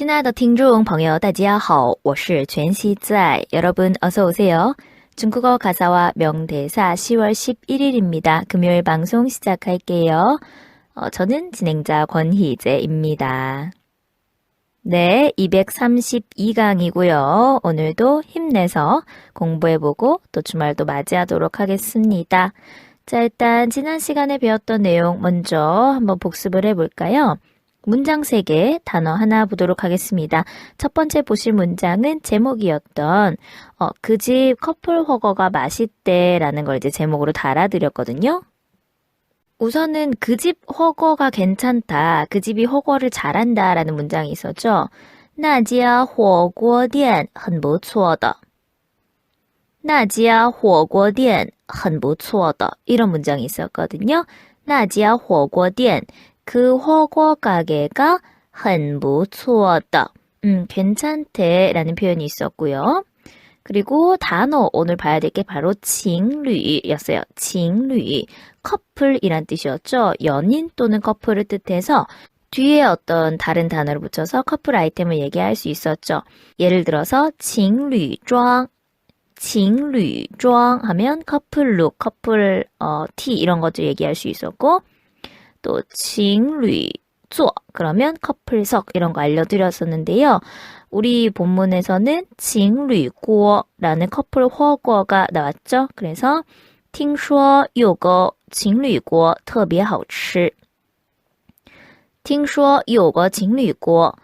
亲爱的听众朋友，大家好，我是全熙在。여러분 어서 오세요. 중국어 가사와 명대사 10월 11일입니다. 금요일 방송 시작할게요. 어, 저는 진행자 권희재입니다. 네, 232강이고요. 오늘도 힘내서 공부해보고 또 주말도 맞이하도록 하겠습니다. 자, 일단 지난 시간에 배웠던 내용 먼저 한번 복습을 해볼까요? 문장 3개, 단어 하나 보도록 하겠습니다. 첫 번째 보실 문장은 제목이었던 어, 그 집 커플 허거가 맛있대라는 걸 이제 제목으로 달아드렸거든요. 우선은 그 집 허거가 괜찮다, 그 집이 허거를 잘한다라는 문장이 있었죠. 那家火锅店很不错的.那家火锅店很不错的 이런 문장이 있었거든요. 那家火锅店 그 허거 가게가 很不错的 음, 괜찮대라는 표현이 있었고요. 그리고 단어 오늘 봐야 될 게 바로 칭류였어요. 칭류 커플이란 뜻이었죠. 연인 또는 커플을 뜻해서 뒤에 어떤 다른 단어를 붙여서 커플 아이템을 얘기할 수 있었죠. 예를 들어서 칭류装 칭류装 하면 커플룩, 커플 어, 티 이런 것도 얘기할 수 있었고 또 칭류座 그러면 커플석 이런 거 알려드렸었는데요. 우리 본문에서는 칭류锅라는 커플 허거가 나왔죠. 그래서 听说有个情侣锅特别好吃. 听说有个情侣锅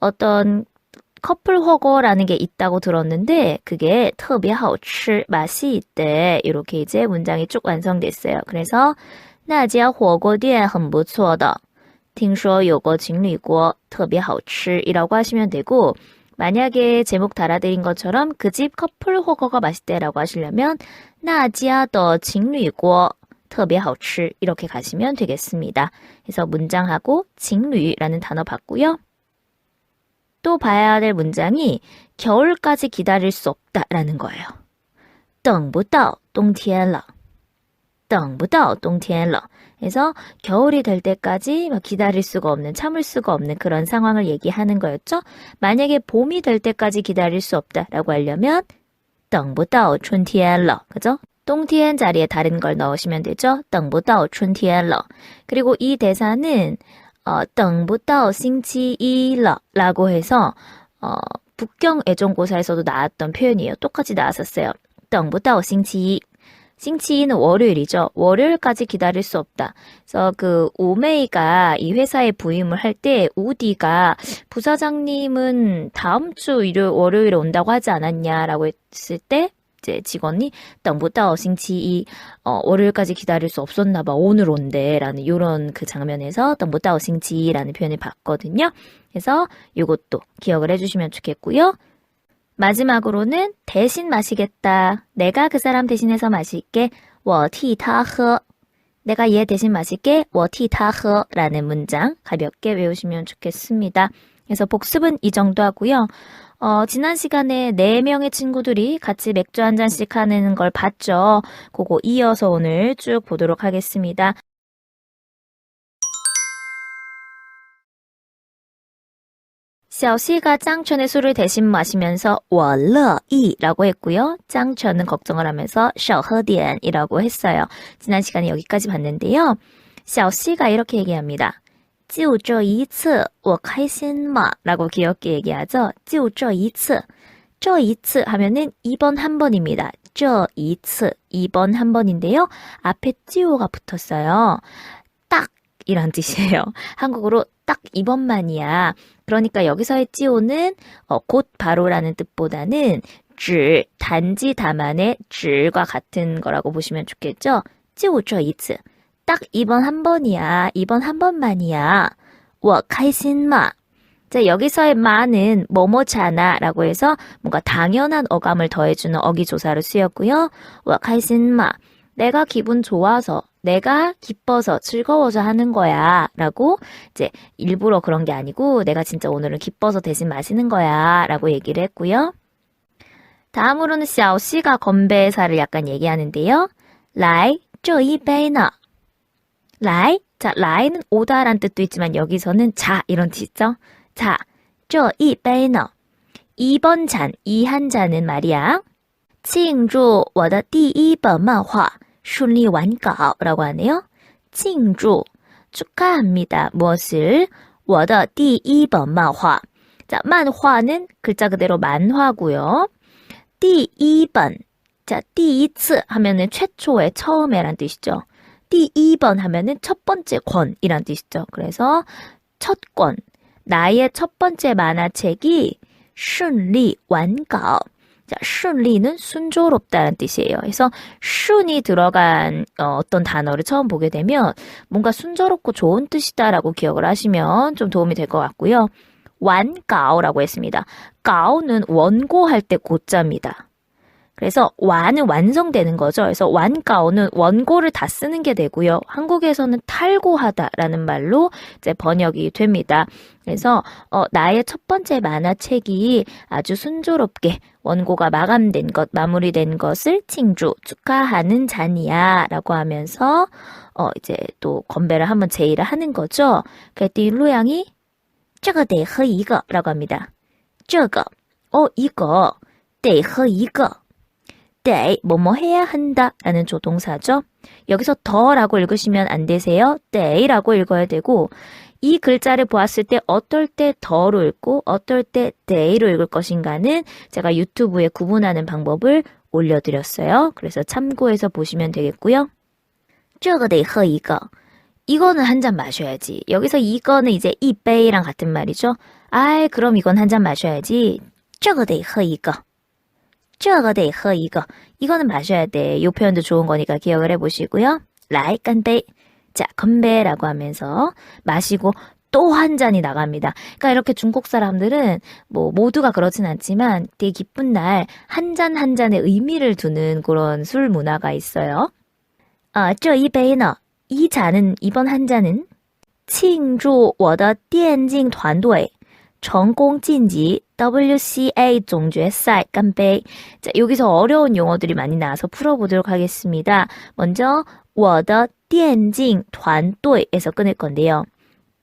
어떤 커플 허거라는 게 있다고 들었는데 그게 特别好吃 맛이 있대. 이렇게 이제 문장이 쭉 완성됐어요. 그래서 那家火锅店很不错的.听说有个情侣锅特别好吃 이라고 하시면 되고 만약에 제목 달아드린 것처럼 그 집 커플 허거가 맛있대라고 하시려면 那家的情侣锅特别好吃 이렇게 가시면 되겠습니다. 그래서 문장하고 情侣라는 단어 봤고요. 또 봐야 될 문장이 겨울까지 기다릴 수 없다라는 거예요. 等不到冬天了. 等不到冬天了. 그래서 겨울이 될 때까지 기다릴 수가 없는, 참을 수가 없는 그런 상황을 얘기하는 거였죠. 만약에 봄이 될 때까지 기다릴 수 없다라고 하려면 等不到春天了. 그죠?冬天 자리에 다른 걸 넣으시면 되죠. 等不到春天了. 그리고 이 대사는 어, 等不到星期一了 라고 해서 어, 북경 애정고사에서도 나왔던 표현이에요. 똑같이 나왔었어요. 等不到星期一 싱치인 월요일이죠. 월요일까지 기다릴 수 없다. 그래서 그 오메이가 이 회사에 부임을 할 때 우디가 부사장님은 다음 주 일요일 월요일에 온다고 하지 않았냐라고 했을 때 이제 직원이 땅보다 어싱치이 어, 월요일까지 기다릴 수 없었나 봐 오늘 온대라는 요런 그 장면에서 땅보다 어싱치라는 표현을 봤거든요. 그래서 요것도 기억을 해주시면 좋겠고요. 마지막으로는 대신 마시겠다. 내가 그 사람 대신해서 마실게. 我替他喝. 내가 얘 대신 마실게. 我替他喝라는 문장 가볍게 외우시면 좋겠습니다. 그래서 복습은 이 정도 하고요. 어, 지난 시간에 4명의 친구들이 같이 맥주 한 잔씩 하는 걸 봤죠. 그거 이어서 오늘 쭉 보도록 하겠습니다. 小시가 짱천의 술을 대신 마시면서 我乐意라고 했고요. 짱천은 걱정을 하면서 小喝点이라고 했어요. 지난 시간에 여기까지 봤는데요. 小시가 이렇게 얘기합니다. 就这一次我开心吗? 라고 귀엽게 얘기하죠. 就这一次.这一次 하면은 이번 한 번입니다. 这一次 이번 한 번인데요. 앞에 就가 붙었어요. 딱 이란 뜻이에요. 한국어로 딱 이번만이야. 그러니까 여기서의 찌오는 어, 곧 바로라는 뜻보다는 只 단지 다만의 只과 같은 거라고 보시면 좋겠죠. 就这一次. 딱 이번 한 번이야. 이번 한 번만이야. 我开心吗? 자, 여기서의 마는 뭐뭐잖아 라고 해서 뭔가 당연한 어감을 더해주는 어기조사로 쓰였고요. 我开心吗? 내가 기분 좋아서, 내가 기뻐서, 즐거워서 하는 거야. 라고 이제 일부러 그런 게 아니고 내가 진짜 오늘은 기뻐서 대신 마시는 거야. 라고 얘기를 했고요. 다음으로는 샤오씨가 건배사를 약간 얘기하는데요. 라이, 这一杯呢. 라이, 자, 라이는 오다란 뜻도 있지만 여기서는 자 이런 뜻이죠. 자, 这一杯呢 2번 잔, 이 한 잔은 말이야. 庆祝我的第一本漫画 顺利完稿라고 하네요. 庆祝 축하합니다. 무엇을? 我的第一本漫画 자, 만화는 글자 그대로 만화고요. 第一本 자, 第一次 하면은 최초의 처음에란 뜻이죠. 第一本 하면은 첫 번째 권이란 뜻이죠. 그래서 첫 권, 나의 첫 번째 만화책이 顺利完稿 자, 순리는 순조롭다는 뜻이에요. 그래서 순이 들어간 어, 떤 단어를 처음 보게 되면 뭔가 순조롭고 좋은 뜻이다라고 기억을 하시면 좀 도움이 될 것 같고요. 완가오라고 했습니다. 가오는 원고할 때 고자입니다. 그래서 완은 완성되는 거죠. 그래서 완가오는 원고를 다 쓰는 게 되고요. 한국에서는 탈고하다라는 말로 이제 번역이 됩니다. 그래서 어, 나의 첫 번째 만화책이 아주 순조롭게 원고가 마감된 것, 마무리된 것을 칭주 축하하는 잔이야라고 하면서 어, 이제 또 건배를 한번 제의를 하는 거죠. 그랬더니 로양이 저거 대허 이거라고 합니다. 저거 어 이거 대허 이거 때 뭐뭐 해야 한다 라는 조동사죠. 여기서 더라고 읽으시면 안 되세요. 때라고 읽어야 되고 이 글자를 보았을 때 어떨 때 더로 읽고 어떨 때 때로 읽을 것인가는 제가 유튜브에 구분하는 방법을 올려드렸어요. 그래서 참고해서 보시면 되겠고요. 这个得喝一个. 이거는 한 잔 마셔야지. 여기서 이거는 이제 이베이랑 같은 말이죠. 아이, 그럼 이건 한 잔 마셔야지. 这个得喝一个. 这个得喝一个. 이거는 마셔야 돼. 이 표현도 좋은 거니까 기억을 해보시고요. 라이 깐베. 자, 건배라고 하면서 마시고 또 한 잔이 나갑니다. 그러니까 이렇게 중국 사람들은 뭐 모두가 그렇진 않지만 되게 기쁜 날 한 잔 한 잔의 의미를 두는 그런 술 문화가 있어요. 아, 这一杯呢? 이 잔은 이번 한 잔은 庆祝我的电竞团队成功晋级 WCA 总决赛 깜빼. 자, 여기서 어려운 용어들이 많이 나와서 풀어보도록 하겠습니다. 먼저 我的电竞团队에서 끊을 건데요.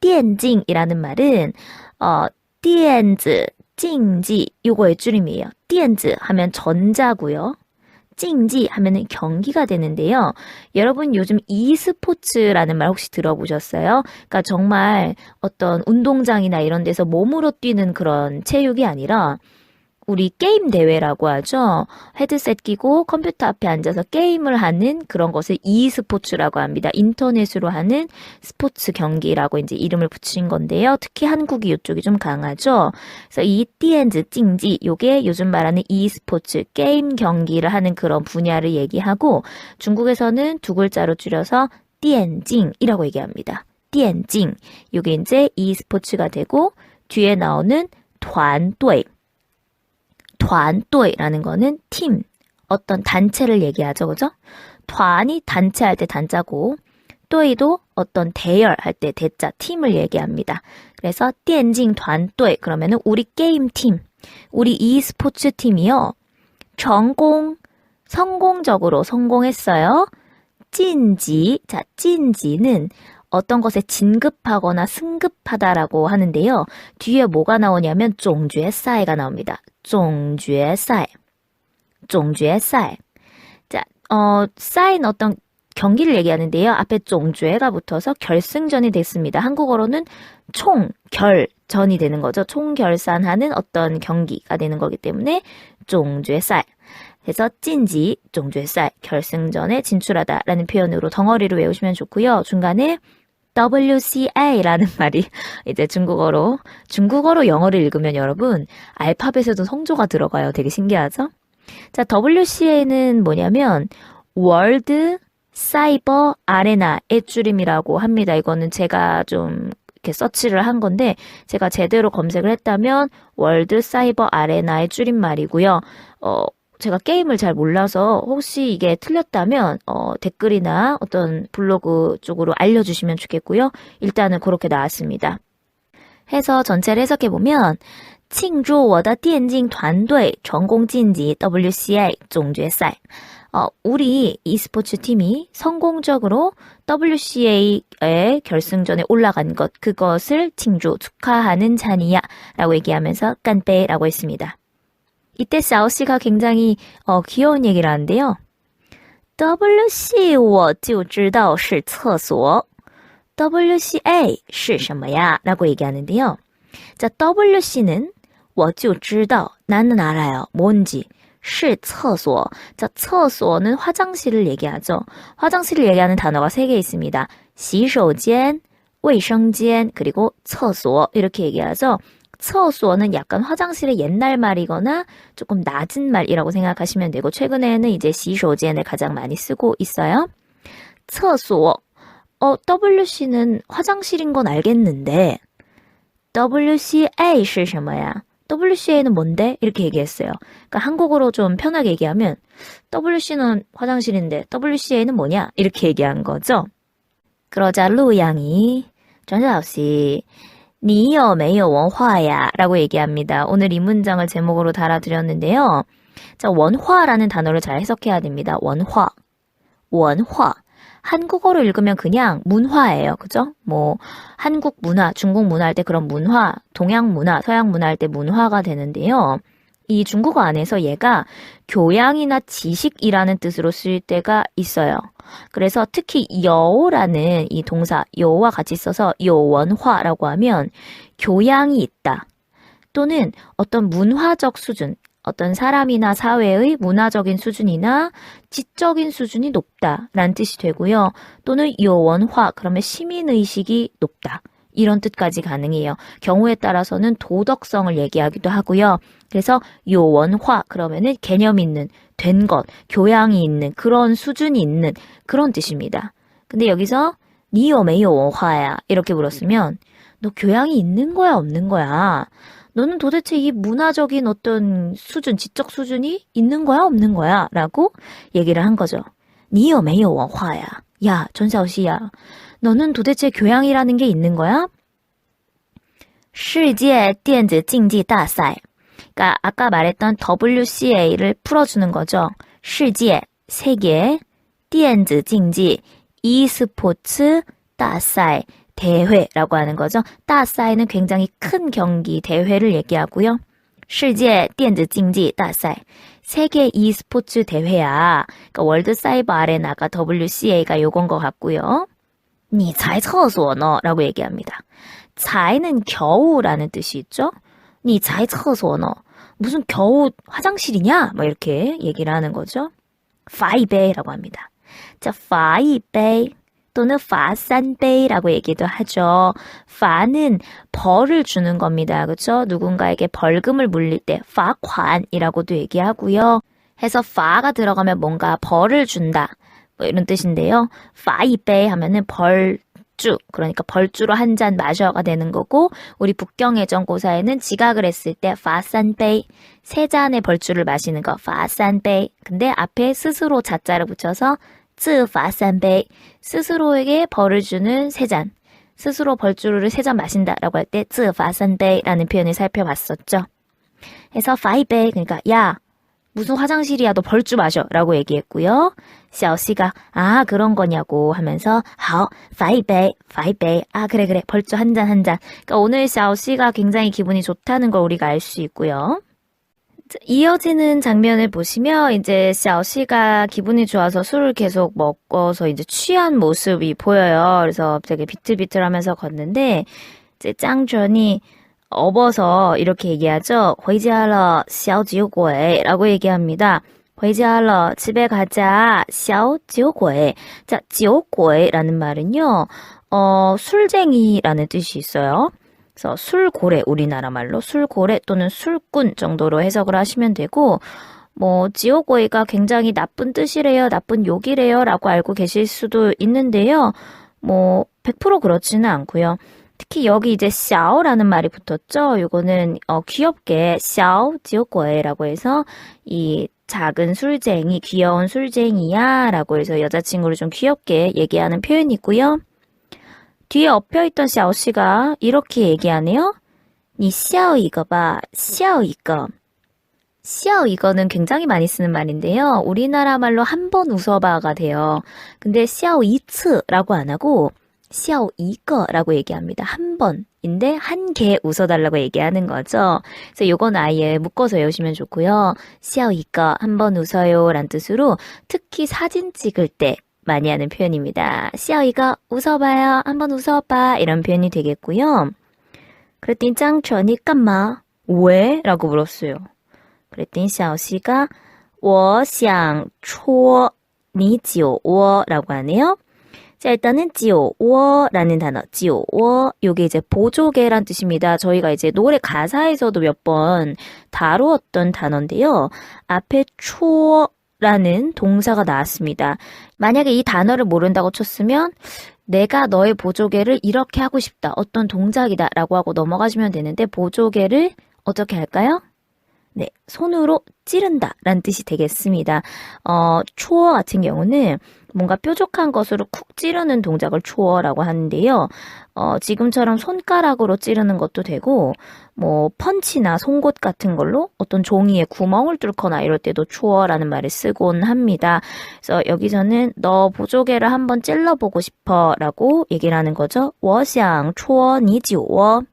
电竞이라는 말은 어, 电子 竞技 요거의 줄임이에요. 电子 하면 전자고요. 찡지 하면은 경기가 되는데요. 여러분 요즘 e스포츠라는 말 혹시 들어보셨어요? 그러니까 정말 어떤 운동장이나 이런 데서 몸으로 뛰는 그런 체육이 아니라 우리 게임 대회라고 하죠. 헤드셋 끼고 컴퓨터 앞에 앉아서 게임을 하는 그런 것을 e스포츠라고 합니다. 인터넷으로 하는 스포츠 경기라고 이제 이름을 붙인 건데요. 특히 한국이 이쪽이 좀 강하죠. 그래서 이 띠엔즈 찡지 요게 요즘 말하는 e스포츠 게임 경기를 하는 그런 분야를 얘기하고 중국에서는 두 글자로 줄여서 띠엔징이라고 얘기합니다. 띠엔징 요게 이제 e스포츠가 되고 뒤에 나오는 团队 团队라는 거는 팀, 어떤 단체를 얘기하죠. 그죠? 团이 단체 할 때 단자고 队도 어떤 대열 할 때 대자 팀을 얘기합니다. 그래서 电竞团队 그러면은 우리 게임 팀, 우리 e스포츠 팀이요. 전공 성공적으로 성공했어요. 찐지 자 찐지는 어떤 것에 진급하거나 승급하다라고 하는데요. 뒤에 뭐가 나오냐면 종주의 싸이가 나옵니다. 종주의 싸이. 종주의 싸이. 자, 어, 싸인 어떤 경기를 얘기하는데요. 앞에 종주에가 붙어서 결승전이 됐습니다. 한국어로는 총결전이 되는 거죠. 총결산하는 어떤 경기가 되는 거기 때문에 종주의 쌀. 그래서 찐지 종주의 쌀 결승전에 진출하다라는 표현으로 덩어리로 외우시면 좋고요. 중간에 WCA라는 말이 이제 중국어로 중국어로 영어를 읽으면 여러분 알파벳에도 성조가 들어가요. 되게 신기하죠? 자, WCA는 뭐냐면 월드 사이버 아레나의 줄임이라고 합니다. 이거는 제가 좀 이렇게 서치를 한 건데 제가 제대로 검색을 했다면 월드 사이버 아레나의 줄임말이고요. 어, 제가 게임을 잘 몰라서 혹시 이게 틀렸다면 어, 댓글이나 어떤 블로그 쪽으로 알려주시면 좋겠고요. 일단은 그렇게 나왔습니다. 해서 전체를 해석해 보면 庆祝我的电竞团队成功晋级 WCA 总决赛. 어, 우리 e스포츠 팀이 성공적으로 WCA의 결승전에 올라간 것, 그것을 칭조, 축하하는 잔이야. 라고 얘기하면서 깐빼라고 했습니다. 이때 사오씨가 굉장히 어, 귀여운 얘기를 하는데요. WC 我就知道是厕所. WCA 是什么呀? 라고 얘기하는데요. 자, WC는 我就知道 나는 알아요. 뭔지. 是厕所. 자, 厕所는 화장실을 얘기하죠. 화장실을 얘기하는 단어가 세 개 있습니다. 洗手间, 卫生间, 그리고 厕所 이렇게 얘기하죠. 厕所는 약간 화장실의 옛날 말이거나 조금 낮은 말이라고 생각하시면 되고 최근에는 이제 洗手间을 가장 많이 쓰고 있어요. 厕所 어, WC는 화장실인 건 알겠는데 WCA 是什么呀? WCA는 뭔데? 이렇게 얘기했어요. 그러니까 한국어로 좀 편하게 얘기하면 WC는 화장실인데 WCA는 뭐냐? 이렇게 얘기한 거죠. 그러자 루양이 전자 니어 메이어 원화야 라고 얘기합니다. 오늘 이 문장을 제목으로 달아드렸는데요. 자, 원화라는 단어를 잘 해석해야 됩니다. 원화. 원화. 한국어로 읽으면 그냥 문화예요. 그죠? 뭐, 한국 문화, 중국 문화 할 때 그런 문화, 동양 문화, 서양 문화 할 때 문화가 되는데요. 이 중국어 안에서 얘가 교양이나 지식이라는 뜻으로 쓰일 때가 있어요. 그래서 특히 여라는 이 동사 여와 같이 써서 여원화라고 하면 교양이 있다. 또는 어떤 문화적 수준, 어떤 사람이나 사회의 문화적인 수준이나 지적인 수준이 높다 라는 뜻이 되고요. 또는 요원화 그러면 시민의식이 높다. 이런 뜻까지 가능해요. 경우에 따라서는 도덕성을 얘기하기도 하고요. 그래서 요원화 그러면은 개념 있는 된 것, 교양이 있는 그런 수준이 있는 그런 뜻입니다. 근데 여기서 니요메요 원화야 이렇게 물었으면 너 교양이 있는 거야 없는 거야? 너는 도대체 이 문화적인 어떤 수준, 지적 수준이 있는 거야, 없는 거야? 라고 얘기를 한 거죠. 니요, 메요, 원화야. 야, 전샤오씨야. 너는 도대체 교양이라는 게 있는 거야? 世界电子竞技大赛. 그러니까 아까 말했던 WCA를 풀어주는 거죠. 世界, 세계, 电子竞技, e스포츠, 大赛, 대회라고 하는 거죠. 따사이는 굉장히 큰 경기 대회를 얘기하고요. 실제 电子竞技 大赛 세계 e스포츠 대회야. 그러니까 월드 사이버 아레나가 WCA가 요건 것 같고요. 니才厕所呢라고 얘기합니다. 才는 겨우라는 뜻이 있죠. 니才厕所呢 무슨 겨우 화장실이냐? 뭐 이렇게 얘기를 하는 거죠. 파이베이라고 합니다. 자, 파이베이 또는 파산베이라고 얘기도 하죠. 파는 벌을 주는 겁니다. 그렇죠? 누군가에게 벌금을 물릴 때 파관이라고도 얘기하고요. 해서 파가 들어가면 뭔가 벌을 준다. 뭐 이런 뜻인데요. 파이베이 하면은 벌 주 그러니까 벌주로 한 잔 마셔가 되는 거고 우리 북경예전고사에는 지각을 했을 때 파산베이 세 잔의 벌주를 마시는 거 파산베이 근데 앞에 스스로 자자를 붙여서 自罚三杯 스스로에게 벌을 주는 세 잔. 스스로 벌주를 세 잔 마신다라고 할 때 自罚三杯라는 표현을 살펴봤었죠. 해서 5杯 그러니까 야 무슨 화장실이야 너 벌주 마셔라고 얘기했고요. 샤오씨가 아 그런 거냐고 하면서 好5杯5杯아 그래 그래 벌주 한 잔 한 잔. 그러니까 오늘 샤오씨가 굉장히 기분이 좋다는 걸 우리가 알 수 있고요. 이어지는 장면을 보시면 이제 샤오씨가 기분이 좋아서 술을 계속 먹어서 이제 취한 모습이 보여요. 그래서 되게 비틀비틀하면서 걷는데 이제 짱전이 업어서 이렇게 얘기하죠. 回家了,小酒鬼라고 얘기합니다. 回家了, 집에 가자, 小酒鬼. 자, 酒鬼라는 말은요, 어, 술쟁이라는 뜻이 있어요. 그래서 술고래, 우리나라 말로 술고래 또는 술꾼 정도로 해석을 하시면 되고, 뭐, 지오고이가 굉장히 나쁜 뜻이래요, 나쁜 욕이래요, 라고 알고 계실 수도 있는데요. 뭐, 100% 그렇지는 않고요. 특히 여기 이제 샤오라는 말이 붙었죠. 이거는 어, 귀엽게 샤오 지오고에라고 해서 이 작은 술쟁이, 귀여운 술쟁이야 라고 해서 여자친구를 좀 귀엽게 얘기하는 표현이고요. 뒤에 엎혀있던 샤오씨가 이렇게 얘기하네요. 니 샤오 이거 봐, 샤오 이거. 시ao 이거는 굉장히 많이 쓰는 말인데요. 우리나라 말로 한 번 웃어봐가 돼요. 근데 시ao 이츠라고 안 하고 시ao 이거라고 얘기합니다. 한 번인데 한 개 웃어달라고 얘기하는 거죠. 그래서 요건 아예 묶어서 외우시면 좋고요. 시ao 이거 한 번 웃어요란 뜻으로 특히 사진 찍을 때 많이 하는 표현입니다. 시ao 이거 웃어봐요. 한 번 웃어봐 이런 표현이 되겠고요. 그랬더니 짱천이 깐마 왜? 라고 물었어요. 그랬더니 샤오씨가 我想戳你酒窝라고 하네요. 자, 일단은 酒窝라는 단어, 酒窝. 요게 이제 보조개란 뜻입니다. 저희가 이제 노래 가사에서도 몇 번 다루었던 단어인데요. 앞에 초 라는 동사가 나왔습니다. 만약에 이 단어를 모른다고 쳤으면 내가 너의 보조개를 이렇게 하고 싶다. 어떤 동작이다. 라고 하고 넘어가시면 되는데 보조개를 어떻게 할까요? 네, 손으로 찌른다 라는 뜻이 되겠습니다. 어, 초어 같은 경우는 뭔가 뾰족한 것으로 쿡 찌르는 동작을 초어라고 하는데요. 어, 지금처럼 손가락으로 찌르는 것도 되고, 뭐, 펀치나 송곳 같은 걸로 어떤 종이에 구멍을 뚫거나 이럴 때도 초어라는 말을 쓰곤 합니다. 그래서 여기서는 너 보조개를 한번 찔러보고 싶어 라고 얘기를 하는 거죠. 我想戳你酒窝.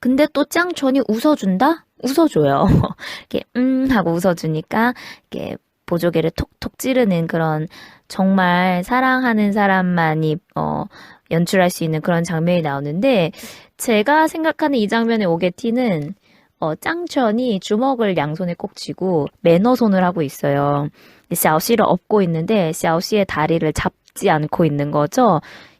근데 또 짱천이 웃어준다? 웃어줘요. 이렇게, 음, 하고 웃어주니까, 이렇게, 보조개를 톡톡 찌르는 그런, 정말 사랑하는 사람만이, 어, 연출할 수 있는 그런 장면이 나오는데, 제가 생각하는 이 장면의 오게티는, 어, 짱천이 주먹을 양손에 꼭 쥐고, 매너손을 하고 있어요. 샤오씨를 업고 있는데, 샤오씨의 다리를 잡지 않고 있는 거죠.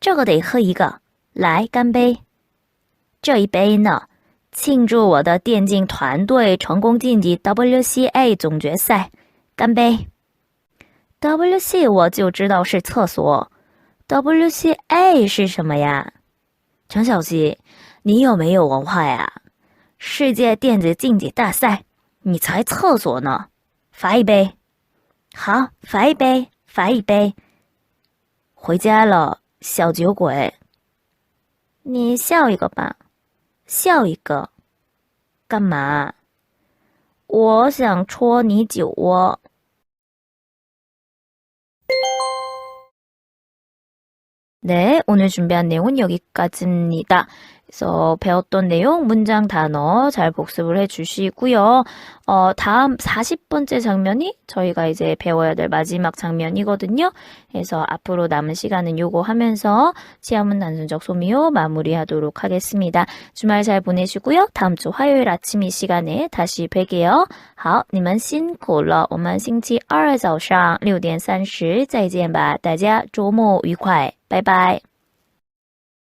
这个得喝一个，来干杯！这一杯呢，庆祝我的电竞团队成功晋级 WCA 总决赛，干杯！WC 我就知道是厕所，WCA 是什么呀？陈小希，你有没有文化呀？世界电子竞技大赛，你才厕所呢！罚一杯，好，罚一杯，罚一杯。回家了。小酒鬼，你笑一个吧，笑一个，干嘛？我想戳你酒窝。 네, 오늘 준비한 내용은 여기까지입니다. 그래서 배웠던 내용, 문장, 단어 잘 복습을 해주시고요. 어, 다음 40번째 장면이 저희가 이제 배워야 될 마지막 장면이거든요. 그래서 앞으로 남은 시간은 요거 하면서 치아문 단순적 소미호 마무리하도록 하겠습니다. 주말 잘 보내시고요. 다음 주 화요일 아침 이 시간에 다시 뵐게요. 好，你们辛苦了。我们星期二早上六点三十再见吧，大家周末愉快。拜拜。